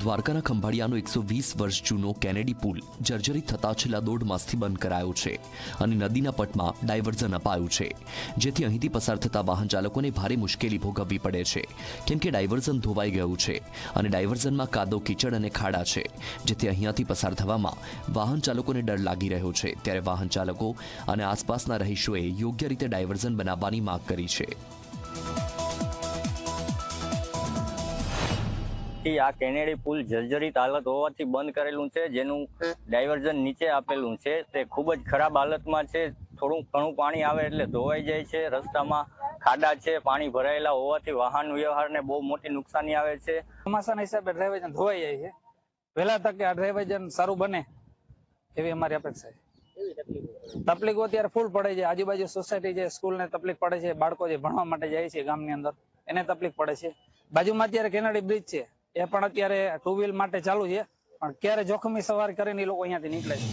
દ્વારકાના ખંભાળિયાનો એકસો વીસ વર્ષ જૂનો કેનેડી પુલ જર્જરિત થતા છેલ્લા દોઢ માસથી બંધ કરાયો છે અને નદીના પટમાં ડાયવર્ઝન અપાયું છે, જેથી અહીંથી પસાર થતા વાહન ચાલકોને ભારે મુશ્કેલી ભોગવવી પડે છે. કેમ કે ડાયવર્ઝન ધોવાઈ ગયું છે અને ડાયવર્ઝનમાં કાદો, કીચડ અને ખાડા છે, જેથી અહીંયાથી પસાર થવામાં વાહન ચાલકોને ડર લાગી રહ્યો છે. ત્યારે વાહન ચાલકો અને આસપાસના રહીશોએ યોગ્ય રીતે ડાયવર્ઝન બનાવવાની માંગ કરી છે. થી આ કેનેડી પુલ જર્જરિત હાલત હોવાથી બંધ કરેલું છે જેનું ડાયવર્ઝન નીચે આપેલું છે. તે ખૂબ જ ખરાબ હાલતમાં છે. થોડું ઘણું પાણી આવે એટલે ધોવાઈ જાય છે. રસ્તામાં ખાડા છે પાણી ભરાયેલા હોવાથી વાહન વ્યવહારને બહુ મોટી નુકસાની આવે છે. ચોમાસાના હિસાબે ડ્રાઇવેજન ધોવાઈ જાય છે. વહેલા તકે આ ડ્રાઇવેજન સારું બને એવી અમારી અપેક્ષા છે. તકલીફો અત્યારે ફૂલ પડે છે. આજુબાજુ સોસાયટી છે સ્કૂલ ને તકલીફ પડે છે બાળકો જે ભણવા માટે જાય છે ગામની અંદર એને તકલીફ પડે છે. બાજુમાં અત્યારે કેનાડી બ્રિજ છે. એ પણ અત્યારે ટુ વ્હીલ માટે ચાલુ છે. પણ ક્યારે જોખમી સવારી કરીને એ લોકો અહીંયાથી નીકળે છે.